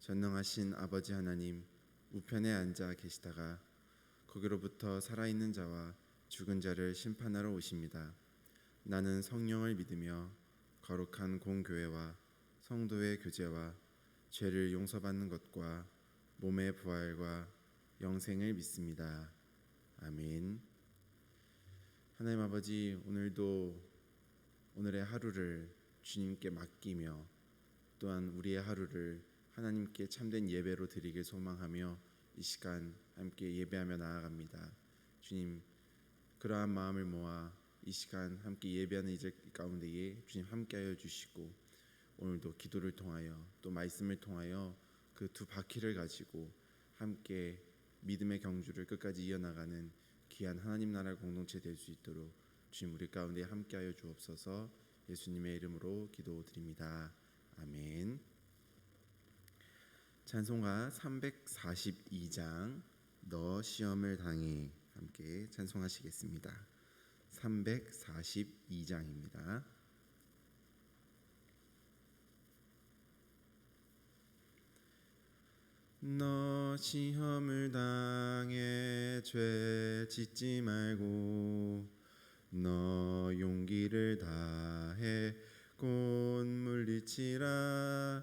전능하신 아버지 하나님 우편에 앉아 계시다가 거기로부터 살아있는 자와 죽은 자를 심판하러 오십니다. 나는 성령을 믿으며 거룩한 공교회와 성도의 교제와 죄를 용서받는 것과 몸의 부활과 영생을 믿습니다. 아멘. 하나님 아버지 오늘도 오늘의 하루를 주님께 맡기며 또한 우리의 하루를 하나님께 참된 예배로 드리길 소망하며 이 시간 함께 예배하며 나아갑니다. 주님 그러한 마음을 모아 이 시간 함께 예배하는 이들 가운데에 주님 함께하여 주시고 오늘도 기도를 통하여 또 말씀을 통하여 그 두 바퀴를 가지고 함께 믿음의 경주를 끝까지 이어나가는 귀한 하나님 나라 공동체 될 수 있도록 주님 우리 가운데 함께하여 주옵소서 예수님의 이름으로 기도드립니다. 아멘. 찬송가 342장 너 시험을 당해 함께 찬송하시겠습니다. 342장입니다. 너 시험을 당해 죄 짓지 말고 너 용기를 다해 곧 물리치라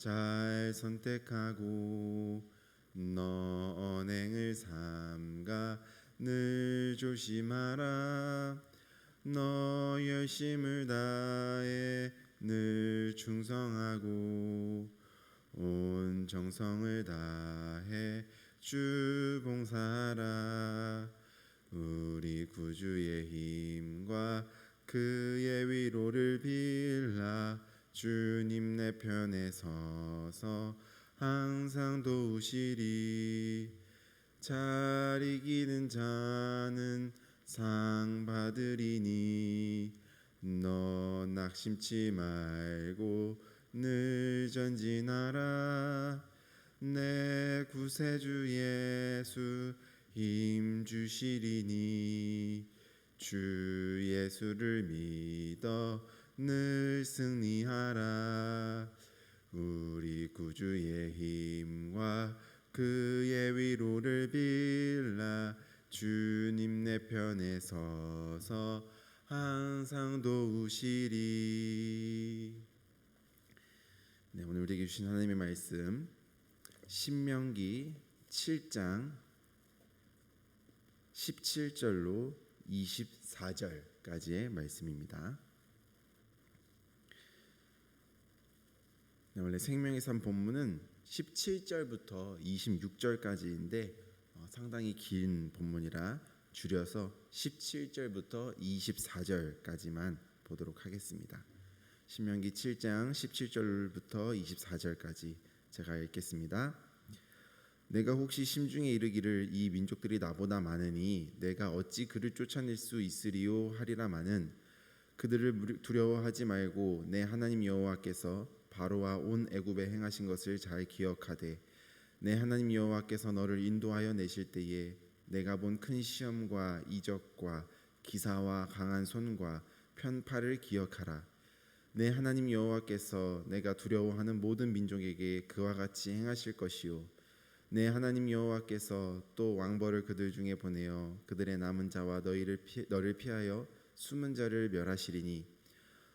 잘 선택하고 너 언행을 삼가 늘 조심하라. 너 열심을 다해 늘 충성하고 온 정성을 다해 주 봉사하라. 우리 구주의 힘과 그의 위로를 빌라 주님 내 편에 서서 항상 도우시리. 잘 이기는 자는 상 받으리니 너 낙심치 말고 늘 전진하라. 내 구세주 예수 힘 주시리니 주 예수를 믿어 늘 승리하라. 우리 구주의 힘과 그의 위로를 빌라. 주님 내 편에 서서 항상 도우시리. 네, 오늘 우리에게 주신 하나님의 말씀 신명기 7장 17절로 24절까지의 말씀입니다. 원래 생명의 삶 본문은 17절부터 26절까지인데 어, 상당히 긴 본문이라 줄여서 17절부터 24절까지만 보도록 하겠습니다. 신명기 7장 17절부터 24절까지 제가 읽겠습니다. 내가 혹시 심중에 이르기를 이 민족들이 나보다 많으니 내가 어찌 그를 쫓아낼 수 있으리요 하리라마는 그들을 두려워하지 말고 내 하나님 여호와께서 바로와 온 애굽에 행하신 것을 잘 기억하되 내 하나님 여호와께서 너를 인도하여 내실 때에 내가 본 큰 시험과 이적과 기사와 강한 손과 편파를 기억하라. 내 하나님 여호와께서 내가 두려워하는 모든 민족에게 그와 같이 행하실 것이요. 내 하나님 여호와께서 또 왕벌을 그들 중에 보내어 그들의 남은 자와 너희를 피, 너를 피하여 숨은 자를 멸하시리니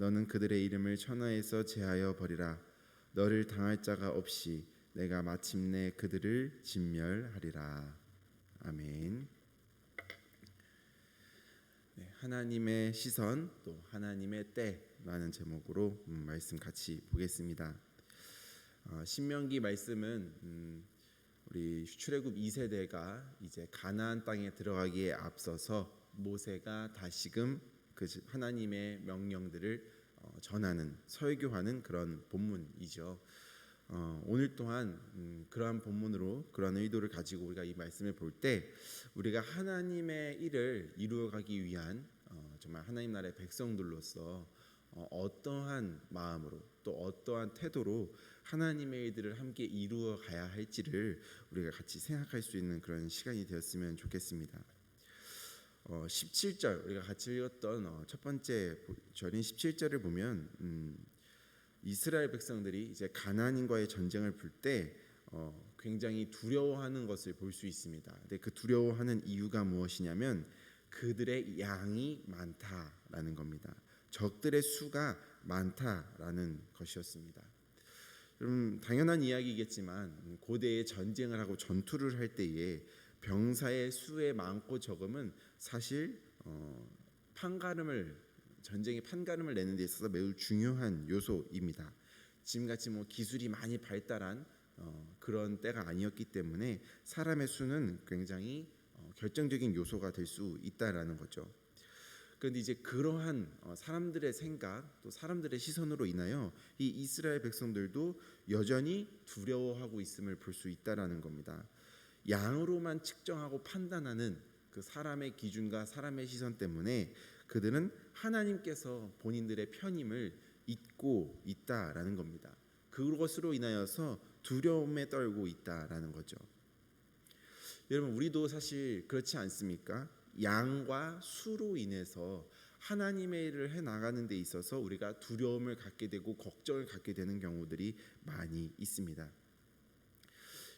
너는 그들의 이름을 천하에서 제하여 버리라 너를 당할 자가 없이 내가 마침내 그들을 진멸하리라 아멘. 네, 하나님의 시선 또 하나님의 때라는 제목으로 음, 말씀 같이 보겠습니다. 어, 신명기 말씀은 음, 우리 출애굽 2세대가 이제 가나안 땅에 들어가기에 앞서서 모세가 다시금 그 하나님의 명령들을 어, 전하는 설교하는 그런 본문이죠. 어, 오늘 또한 음, 그러한 본문으로 그러한 의도를 가지고 우리가 이 말씀을 볼 때 우리가 하나님의 일을 이루어가기 위한 어, 정말 하나님 나라의 백성들로서 어, 어떠한 마음으로 또 어떠한 태도로 하나님의 일들을 함께 이루어 가야 할지를 우리가 같이 생각할 수 있는 그런 시간이 되었으면 좋겠습니다. 어, 17절 우리가 같이 읽었던 어, 첫 번째 절인 17절을 보면 음, 이스라엘 백성들이 이제 가나안인과의 전쟁을 풀때 어, 굉장히 두려워하는 것을 볼 수 있습니다. 근데 그 두려워하는 이유가 무엇이냐면 그들의 양이 많다라는 겁니다. 적들의 수가 많다라는 것이었습니다. 여러분 당연한 이야기겠지만 고대의 전쟁을 하고 전투를 할 때에 병사의 수의 많고 적음은 사실 어, 판가름을 전쟁의 판가름을 내는 데 있어서 매우 중요한 요소입니다. 지금같이 뭐 기술이 많이 발달한 어, 그런 때가 아니었기 때문에 사람의 수는 굉장히 어, 결정적인 요소가 될 수 있다라는 거죠. 그런데 이제 그러한 어, 사람들의 생각 또 사람들의 시선으로 인하여 이 이스라엘 백성들도 여전히 두려워하고 있음을 볼 수 있다라는 겁니다. 양으로만 측정하고 판단하는 그 사람의 기준과 사람의 시선 때문에 그들은 하나님께서 본인들의 편임을 잊고 있다라는 겁니다. 그것으로 인하여서 두려움에 떨고 있다라는 거죠. 여러분 우리도 사실 그렇지 않습니까? 양과 수로 인해서 하나님의 일을 해 나가는 데 있어서 우리가 두려움을 갖게 되고 걱정을 갖게 되는 경우들이 많이 있습니다.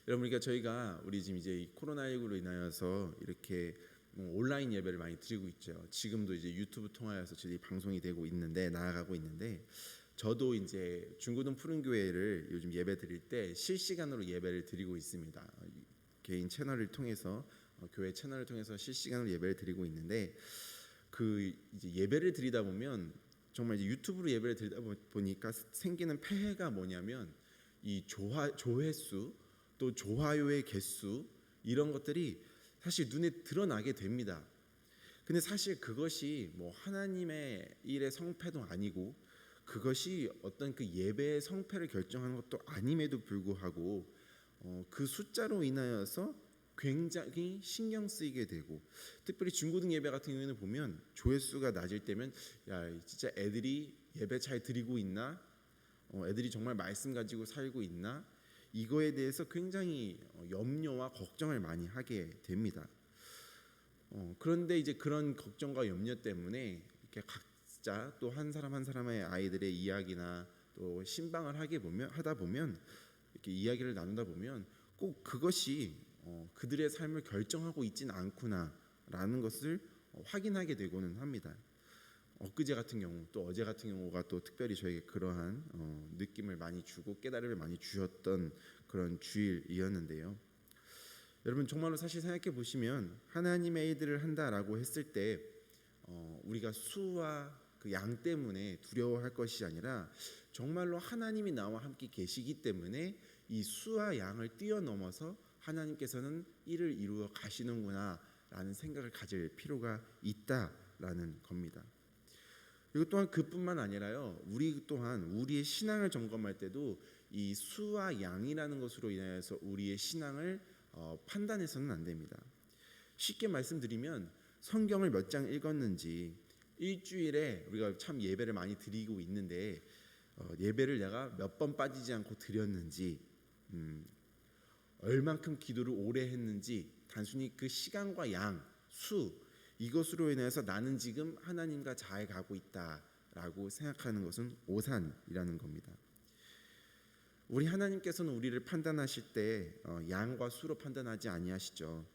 여러분 그러니까 저희가 우리 지금 이제 코로나19로 인하여서 이렇게 뭐 온라인 예배를 많이 드리고 있죠. 지금도 이제 유튜브 통하여서 저희 방송이 되고 있는데 나아가고 있는데 저도 이제 중고등 푸른 교회를 요즘 예배 드릴 때 실시간으로 예배를 드리고 있습니다. 개인 채널을 통해서 어, 교회 채널을 통해서 실시간으로 예배를 드리고 있는데 그 이제 예배를 드리다 보면 정말 이제 유튜브로 예배를 드리다 보니까 생기는 폐해가 뭐냐면 이 조화 조회수 또 좋아요의 개수 이런 것들이 사실 눈에 드러나게 됩니다. 근데 사실 그것이 뭐 하나님의 일의 성패도 아니고 그것이 어떤 그 예배의 성패를 결정하는 것도 아님에도 불구하고 어, 그 숫자로 인하여서 굉장히 신경 쓰이게 되고 특별히 중고등 예배 같은 경우에는 보면 조회수가 낮을 때면 야 진짜 애들이 예배 잘 드리고 있나 어, 애들이 정말 말씀 가지고 살고 있나 이거에 대해서 굉장히 어, 염려와 걱정을 많이 하게 됩니다. 어, 그런데 이제 그런 걱정과 염려 때문에 이렇게 각자 또 한 사람 한 사람의 아이들의 이야기나 또 신방을 하게 보면 하다 보면 이렇게 이야기를 나누다 보면 꼭 그것이 어, 그들의 삶을 결정하고 있지는 않구나라는 것을 어, 확인하게 되고는 합니다. 엊그제 같은 경우 또 어제 같은 경우가 또 특별히 저에게 그러한 어, 느낌을 많이 주고 깨달음을 많이 주셨던 그런 주일이었는데요. 여러분 정말로 사실 생각해 보시면 하나님의 일들을 한다라고 했을 때 어, 우리가 수와 그 양 때문에 두려워할 것이 아니라 정말로 하나님이 나와 함께 계시기 때문에 이 수와 양을 뛰어넘어서 하나님께서는 일을 이루어 가시는구나라는 생각을 가질 필요가 있다라는 겁니다. 그리고 또한 그뿐만 아니라요. 우리 또한 우리의 신앙을 점검할 때도 이 수와 양이라는 것으로 인하여서 우리의 신앙을 어, 판단해서는 안 됩니다. 쉽게 말씀드리면 성경을 몇 장 읽었는지 일주일에 우리가 참 예배를 많이 드리고 있는데 어, 예배를 내가 몇 번 빠지지 않고 드렸는지 음, 얼만큼 기도를 오래 했는지 단순히 그 시간과 양 수 이것으로 인해서 나는 지금 하나님과 잘 가고 있다라고 생각하는 것은 오산이라는 겁니다. 우리 하나님께서는 우리를 판단하실 때 어, 양과 수로 판단하지 아니하시죠.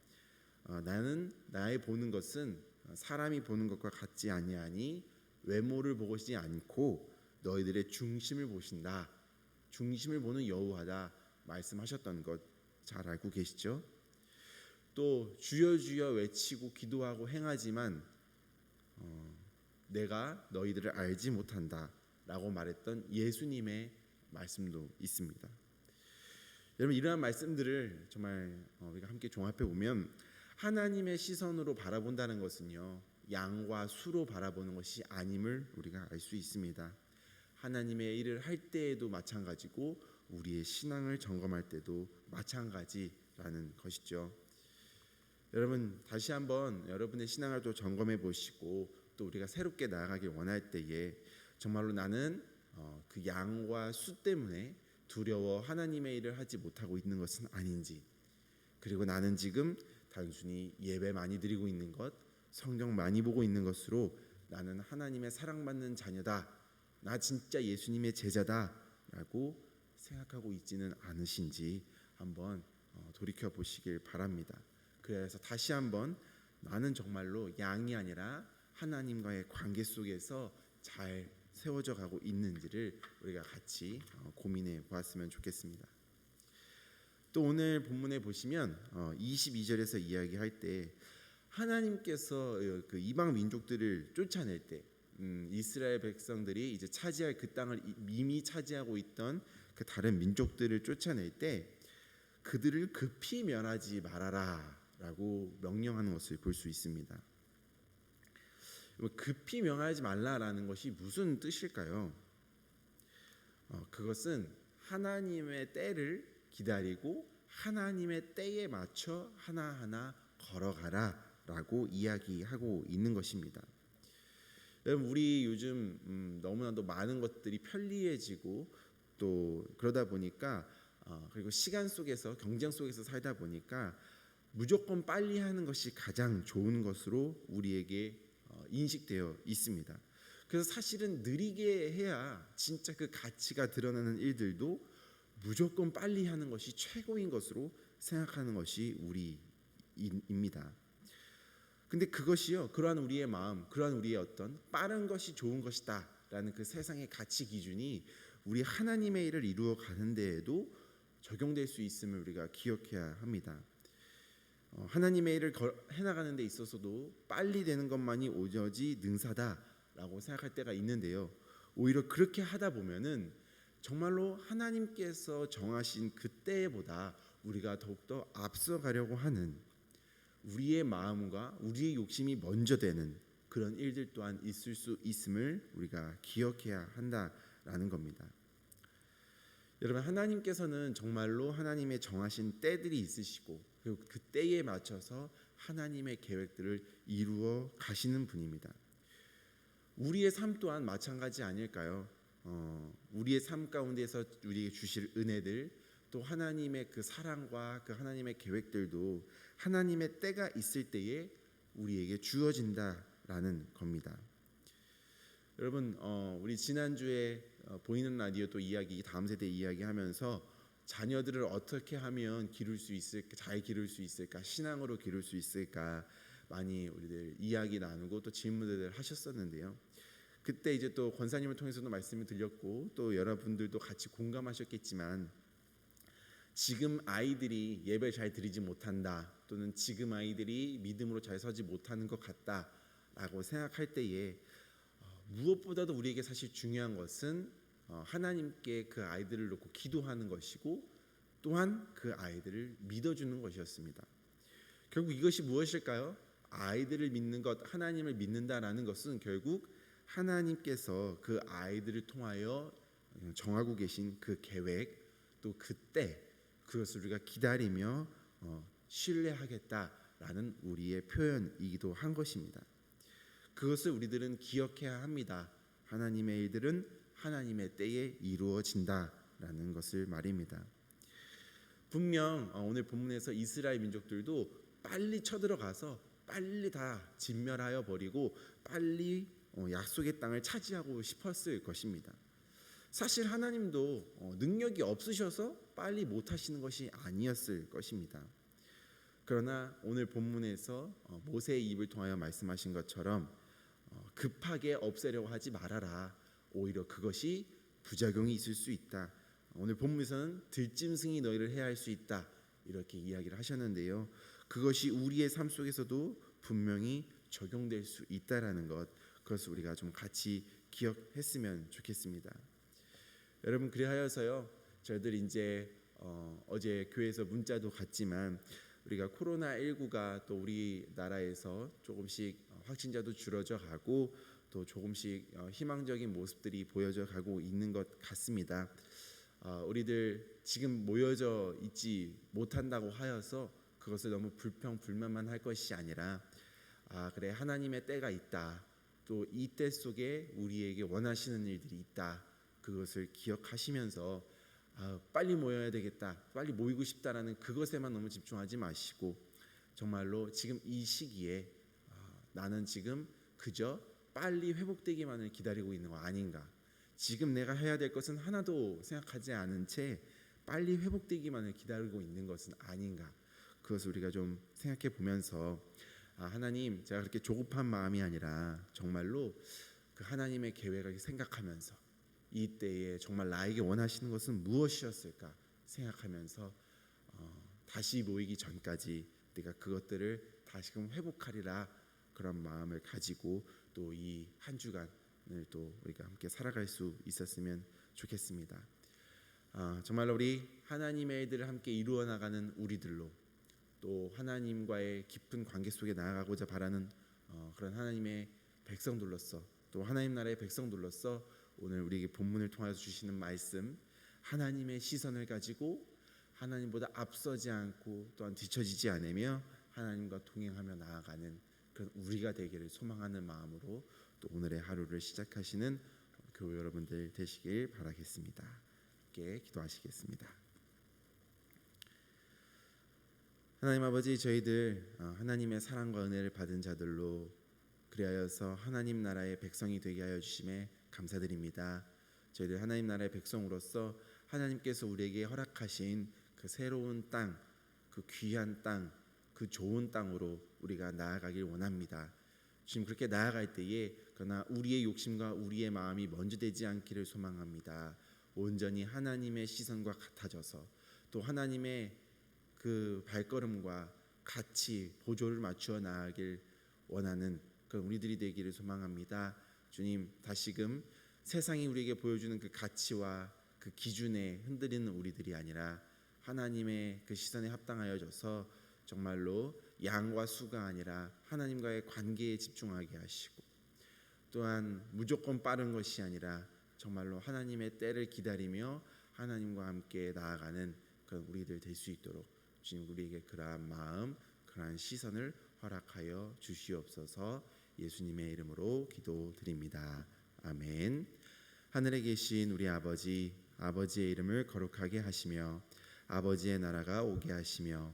어, 나는 나의 보는 것은 사람이 보는 것과 같지 아니하니 외모를 보시지 않고 너희들의 중심을 보신다. 중심을 보는 여호와다 말씀하셨던 것 잘 알고 계시죠? 또 주여 주여 외치고 기도하고 행하지만 어, 내가 너희들을 알지 못한다라고 말했던 예수님의 말씀도 있습니다. 여러분 이러한 말씀들을 정말 어, 우리가 함께 종합해 보면 하나님의 시선으로 바라본다는 것은요 양과 수로 바라보는 것이 아님을 우리가 알 수 있습니다. 하나님의 일을 할 때에도 마찬가지고 우리의 신앙을 점검할 때도 마찬가지라는 것이죠. 여러분 다시 한번 여러분의 신앙을 또 점검해 보시고 또 우리가 새롭게 나아가길 원할 때에 정말로 나는 어, 그 양과 수 때문에 두려워 하나님의 일을 하지 못하고 있는 것은 아닌지 그리고 나는 지금 단순히 예배 많이 드리고 있는 것 성경 많이 보고 있는 것으로 나는 하나님의 사랑받는 자녀다 나 진짜 예수님의 제자다라고 생각하고 있지는 않으신지 한번 어, 돌이켜 보시길 바랍니다. 그래서 다시 한번 나는 정말로 양이 아니라 하나님과의 관계 속에서 잘 세워져 가고 있는지를 우리가 같이 어, 고민해 보았으면 좋겠습니다. 또 오늘 본문에 보시면 22절에서 이야기할 때 하나님께서 그 이방 민족들을 쫓아낼 때 음, 이스라엘 백성들이 이제 차지할 그 땅을 이미 차지하고 있던 그 다른 민족들을 쫓아낼 때 그들을 급히 면하지 말아라 라고 명령하는 것을 볼 수 있습니다. 뭐 급히 명하지 말라라는 것이 무슨 뜻일까요? 어, 그것은 하나님의 때를 기다리고 하나님의 때에 맞춰 하나하나 걸어가라 라고 이야기하고 있는 것입니다. 여러분 우리 요즘 음, 너무나도 많은 것들이 편리해지고 또 그러다 보니까 어, 그리고 시간 속에서 경쟁 속에서 살다 보니까 무조건 빨리 하는 것이 가장 좋은 것으로 우리에게 어, 인식되어 있습니다. 그래서 사실은 느리게 해야 진짜 그 가치가 드러나는 일들도 무조건 빨리 하는 것이 최고인 것으로 생각하는 것이 우리입니다. 근데 그것이요, 그러한 우리의 마음, 그러한 우리의 어떤 빠른 것이 좋은 것이다라는 그 세상의 가치 기준이 우리 하나님의 일을 이루어 가는 데에도 적용될 수 있음을 우리가 기억해야 합니다. 어, 하나님의 일을 해나가는 데 있어서도 빨리 되는 것만이 오저지 능사다라고 생각할 때가 있는데요. 오히려 그렇게 하다 보면은 정말로 하나님께서 정하신 그때보다 우리가 더욱더 앞서가려고 하는 우리의 마음과 우리의 욕심이 먼저 되는 그런 일들 또한 있을 수 있음을 우리가 기억해야 한다라는 겁니다. 여러분 하나님께서는 정말로 하나님의 정하신 때들이 있으시고 그리고 그 때에 맞춰서 하나님의 계획들을 이루어 가시는 분입니다. 우리의 삶 또한 마찬가지 아닐까요? 어, 우리의 삶 가운데서 우리에게 주실 은혜들 또 하나님의 그 사랑과 그 하나님의 계획들도 하나님의 때가 있을 때에 우리에게 주어진다라는 겁니다. 여러분, 어, 우리 지난 주에 어, 보이는 라디오 또 이야기 다음 세대 이야기하면서 자녀들을 어떻게 하면 기를 수 있을까, 잘 기를 수 있을까, 신앙으로 기를 수 있을까 많이 우리들 이야기 나누고 또 질문들을 하셨었는데요. 그때 이제 또 권사님을 통해서도 말씀을 드렸고 또 여러분들도 같이 공감하셨겠지만 지금 아이들이 예배 잘 드리지 못한다 또는 지금 아이들이 믿음으로 잘 서지 못하는 것 같다라고 생각할 때에 어, 무엇보다도 우리에게 사실 중요한 것은 어, 하나님께 그 아이들을 놓고 기도하는 것이고 또한 그 아이들을 믿어주는 것이었습니다. 결국 이것이 무엇일까요? 아이들을 믿는 것, 하나님을 믿는다라는 것은 결국 하나님께서 그 아이들을 통하여 정하고 계신 그 계획 또 그때 그것을 우리가 기다리며 어, 신뢰하겠다라는 우리의 표현이기도 한 것입니다. 그것을 우리들은 기억해야 합니다. 하나님의 일들은 하나님의 때에 이루어진다라는 것을 말입니다. 분명 어, 오늘 본문에서 이스라엘 민족들도 빨리 쳐들어가서 빨리 다 진멸하여 버리고 빨리 어, 약속의 땅을 차지하고 싶었을 것입니다. 사실 하나님도 어, 능력이 없으셔서 빨리 못 하시는 것이 아니었을 것입니다. 그러나 오늘 본문에서 어, 모세의 입을 통하여 말씀하신 것처럼 어, 급하게 없애려고 하지 말아라. 오히려 그것이 부작용이 있을 수 있다. 오늘 본문에서는 들짐승이 너희를 해할 수 있다. 이렇게 이야기를 하셨는데요. 그것이 우리의 삶 속에서도 분명히 적용될 수 있다라는 것. 그것을 우리가 좀 같이 기억했으면 좋겠습니다. 여러분 그리하여서요. 저희들 이제 어, 어제 교회에서 문자도 갔지만 우리가 코로나 19가 또 우리나라에서 조금씩 확진자도 줄어져 가고 또 조금씩 어, 희망적인 모습들이 보여져 가고 있는 것 같습니다. 어, 우리들 지금 모여져 있지 못한다고 하여서 그것을 너무 불평 불만만 할 것이 아니라 아 그래 하나님의 때가 있다. 또 이 때 속에 우리에게 원하시는 일들이 있다. 그것을 기억하시면서 아, 빨리 모여야 되겠다. 빨리 모이고 싶다라는 그것에만 너무 집중하지 마시고 정말로 지금 이 시기에 아, 나는 지금 그저 빨리 회복되기만을 기다리고 있는 거 아닌가? 지금 내가 해야 될 것은 하나도 생각하지 않은 채 빨리 회복되기만을 기다리고 있는 것은 아닌가? 그것을 우리가 좀 생각해 보면서 아, 하나님 제가 그렇게 조급한 마음이 아니라 정말로 그 하나님의 계획을 생각하면서 이 때에 정말 나에게 원하시는 것은 무엇이었을까 생각하면서 어, 다시 모이기 전까지 내가 그것들을 다시금 회복하리라 그런 마음을 가지고 또 이 한 주간을 또 우리가 함께 살아갈 수 있었으면 좋겠습니다. 아, 정말 우리 하나님의 일들을 함께 이루어 나가는 우리들로 또 하나님과의 깊은 관계 속에 나아가고자 바라는 어, 그런 하나님의 백성들로서 또 하나님 나라의 백성들로서 오늘 우리에게 본문을 통해서 주시는 말씀 하나님의 시선을 가지고 하나님보다 앞서지 않고 또한 뒤처지지 않으며 하나님과 동행하며 나아가는 우리가 되기를 소망하는 마음으로 또 오늘의 하루를 시작하시는 교회 여러분들 되시길 바라겠습니다. 함께 기도하시겠습니다. 하나님 아버지 저희들 어, 하나님의 사랑과 은혜를 받은 자들로 그리하여서 하나님 나라의 백성이 되게 하여 주심에 감사드립니다. 저희들 하나님 나라의 백성으로서 하나님께서 우리에게 허락하신 그 새로운 땅, 그 귀한 땅, 그 좋은 땅으로 우리가 나아가길 원합니다. 지금 그렇게 나아갈 때에 그러나 우리의 욕심과 우리의 마음이 먼저 되지 않기를 소망합니다. 온전히 하나님의 시선과 같아져서 또 하나님의 그 발걸음과 같이 보조를 맞추어 나아가길 원하는 그 우리들이 되기를 소망합니다. 주님 다시금 세상이 우리에게 보여주는 그 가치와 그 기준에 흔들리는 우리들이 아니라 하나님의 그 시선에 합당하여져서 정말로 양과 수가 아니라 하나님과의 관계에 집중하게 하시고 또한 무조건 빠른 것이 아니라 정말로 하나님의 때를 기다리며 하나님과 함께 나아가는 그 우리들 될 수 있도록 주님 우리에게 그러한 마음, 그러한 시선을 허락하여 주시옵소서. 예수님의 이름으로 기도드립니다. 아멘. 하늘에 계신 우리 아버지, 아버지의 이름을 거룩하게 하시며 아버지의 나라가 오게 하시며